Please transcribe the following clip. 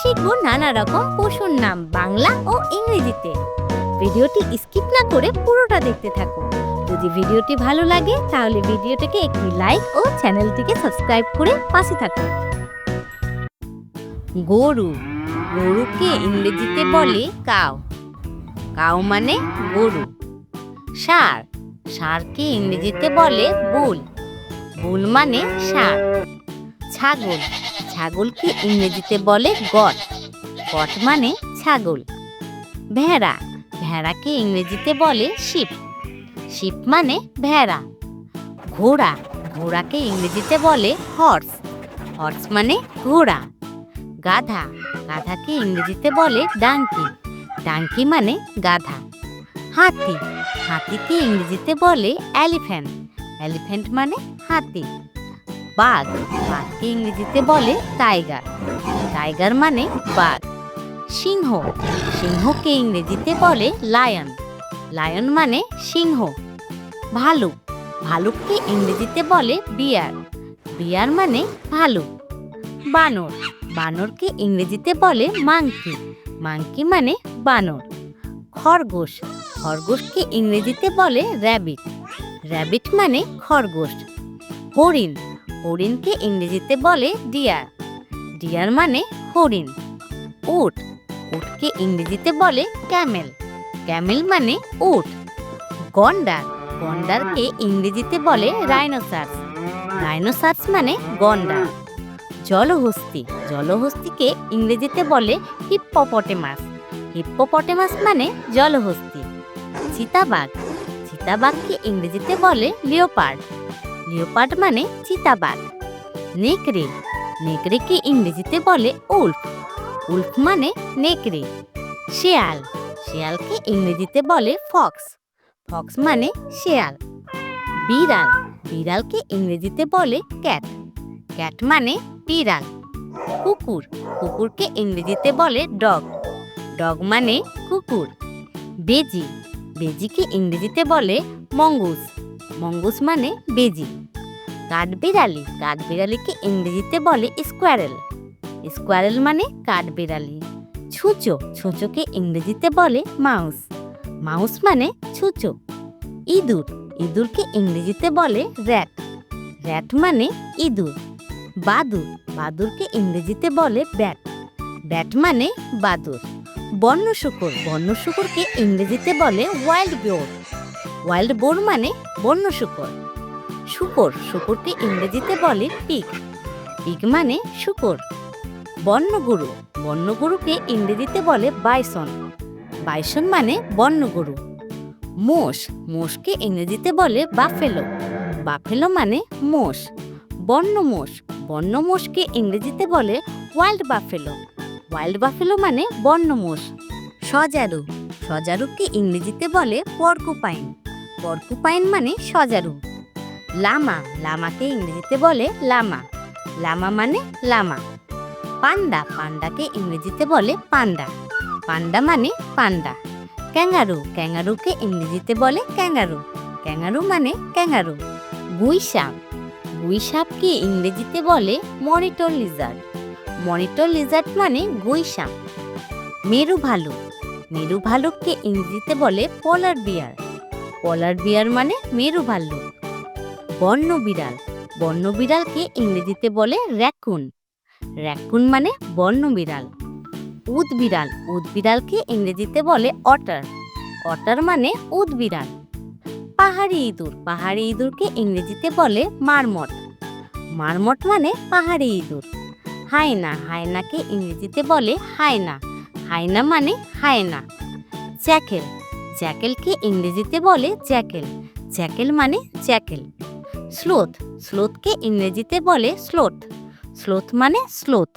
শিখব নানা রকম পশুর নাম বাংলা ও ইংরেজিতে। ভিডিওটি স্কিপ না করে পুরোটা দেখতে থাকুন। যদি ভিডিওটি ভালো লাগে, তাহলে ভিডিওটিকে একটি লাইক ও চ্যানেলটিকে সাবস্ক্রাইব করে পাশে থাকুন। গরু, গরুকে ইংরেজিতে বলে কাউ। কাউ মানে গরু। ষাঁড় ষাঁড়কে ইংরেজিতে বলে বুল। বুল মানে ষাঁড় ছাগল ছাগলকে ইংরেজিতে বলে গট গট মানে ছাগল। ভেড়া। ভেড়াকে ইংরেজিতে বলে শিপ। শিপ মানে ভেড়া। ঘোড়া। ঘোড়াকে ইংরেজিতে বলে হর্স হর্স মানে ঘোড়া। গাধা। গাধাকে ইংরেজিতে বলে ডাঙ্কি ডাঙ্কি মানে গাধা। হাতি। হাতিকে ইংরেজিতে বলে এলিফ্যান্ট এলিফ্যান্ট মানে হাতি। বাঘ। বাঘকে ইংরেজিতে বলে টাইগার টাইগার মানে বাঘ। সিংহ। সিংহকে ইংরেজিতে বলে লায়ন লায়ন মানে সিংহ। ভালুক ভালুককে ইংরেজিতে বলে বিয়ার বিয়ার মানে ভালুক বানর। বানরকে ইংরেজিতে বলে মাংকি মাংকি মানে বানর। খরগোশ। খরগোশকে ইংরেজিতে বলে র্যাবিট র্যাবিট মানে খরগোশ। হরিণ। হরিণকে ইংরেজিতে বলে ডিয়ার। ডিয়ার মানে হরিণ। উট। উটকে ইংরেজিতে বলে ক্যামেল। ক্যামেল মানে উট। গন্ডার। গন্ডারকে ইংরেজিতে বলে রাইনোসার্স। রাইনোসার্স মানে গন্ডার। জলহস্তি। জলহস্তিকে ইংরেজিতে বলে হিপ্পোপটেমাস। হিপ্পোপটেমাস মানে জলহস্তি। চিতাবাঘ। চিতাবাঘকে ইংরেজিতে বলে লিওপার্ড। লিওপার্ড মানে চিতাবাঘ। নেকড়ে। নেকড়েকে ইংরেজিতে বলে উল্ফ। উল্ফ মানে নেকড়ে। শেয়াল। শেয়ালকে ইংরেজিতে বলে ফক্স। ফক্স মানে শেয়াল। বিড়াল। বিড়ালকে ইংরেজিতে বলে ক্যাট। ক্যাট মানে বিড়াল। কুকুর। কুকুরকে ইংরেজিতে বলে ডগ। ডগ মানে কুকুর। বেজি। বেজিকে ইংরেজিতে বলে মঙ্গুস মঙ্গুস মানে বেজি। কাঠবিড়ালি। কাঠবিড়ালিকে ইংরেজিতে বলে স্কোয়ারেল। স্কোয়ারেল মানে কাঠবিড়ালি। ছুঁচো, ছুঁচোকে ইংরেজিতে বলে মাউস। মাউস মানে ছুঁচো। ইঁদুর, ইঁদুরকে ইংরেজিতে বলে র্যাট। র্যাট মানে ইঁদুর। বাদুর, বাদুরকে ইংরেজিতে বলে ব্যাট। ব্যাট মানে বাদুর। বন্য শুকর, বন্য শুকরকে ইংরেজিতে বলে ওয়াইল্ড বোর। ওয়াইল্ড বোর মানে বন্য শুকর। শুকর, শুকরকে ইংরেজিতে বলে পিক পিক মানে শুকর। বন্য গরু বন্য ইংরেজিতে বলে বাইসন বাইসন মানে বন্য গরু মোষ, মোষকে ইংরেজিতে বলে বাফেলো বাফেলো মানে মোষ। বন্য মোষ, বন্য মোষকে ইংরেজিতে বলে ওয়াইল্ড বাফেলো ওয়াইল্ড বাফেলো মানে বন্য মোষ। সজারু, সজারুকে ইংরেজিতে বলে পর্কুপাইন পর্কুপাইন মানে সজারু। লামা, লামাকে ইংরেজিতে বলে লামা। লামা মানে লামা। পান্ডা, পান্ডাকে ইংরেজিতে বলে পান্ডা। পান্ডা মানে পান্ডা। ক্যাঙ্গারু, ক্যাঙ্গারুকে ইংরেজিতে বলে ক্যাঙ্গারু। ক্যাঙ্গারু মানে ক্যাঙ্গারু। গুইসাপ। গুইসাপকে ইংরেজিতে বলে মনিটর লিজার্ড। মনিটর লিজার্ড মানে গুইসাপ। মেরু ভালুক মেরু ভালুককে ইংরেজিতে বলে পলার বিয়ার। পলার বিয়ার মানে মেরু ভাল্লুক। বন্য বিড়াল বন্য বিড়ালকে ইংরেজিতে বলে র্যাকুন র্যাকুন মানে বন্য বিড়াল উদ বিড়াল উদ বিড়ালকে ইংরেজিতে বলে অটার অটার মানে উদ বিড়াল পাহাড়ি ইঁদুর। পাহাড়ি ইঁদুরকে ইংরেজিতে বলে মারমট। মারমট মানে পাহাড়ি ইঁদুর। হায়না। হায়নাকে ইংরেজিতে বলে হায়না। হায়না মানে হায়না। জ্যাকেল জ্যাকেলকে ইংরেজিতে বলে জ্যাকেল জ্যাকেল মানে জ্যাকেল স্লোথ স্লোথকে ইংরেজিতে বলে স্লোথ স্লোথ মানে স্লোথ